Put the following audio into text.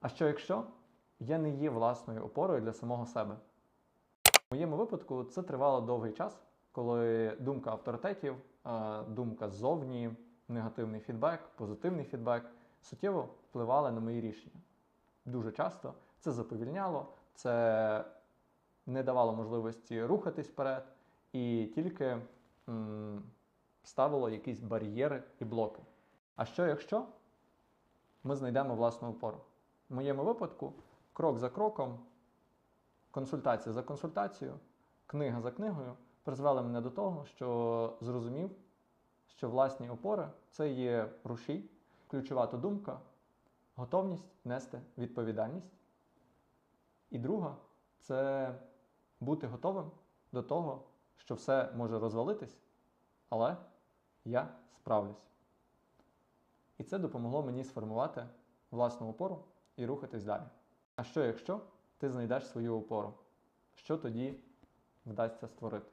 А що якщо я не є власною опорою для самого себе? В моєму випадку це тривало довгий час, коли думка авторитетів, думка ззовні, негативний фідбек, позитивний фідбек суттєво впливали на мої рішення. Дуже часто це заповільняло, це не давало можливості рухатись вперед і тільки м, ставило якісь бар'єри і блоки. А що якщо ми знайдемо власну опору? В моєму випадку, крок за кроком, консультація за консультацією, книга за книгою призвели мене до того, що зрозумів, що власні опори це є рушій, ключова то думка, готовність нести відповідальність. І друга це бути готовим до того, що все може розвалитись, але я справлюсь. І це допомогло мені сформувати власну опору і рухатись далі. А що якщо ти знайдеш свою опору? Що тоді вдасться створити?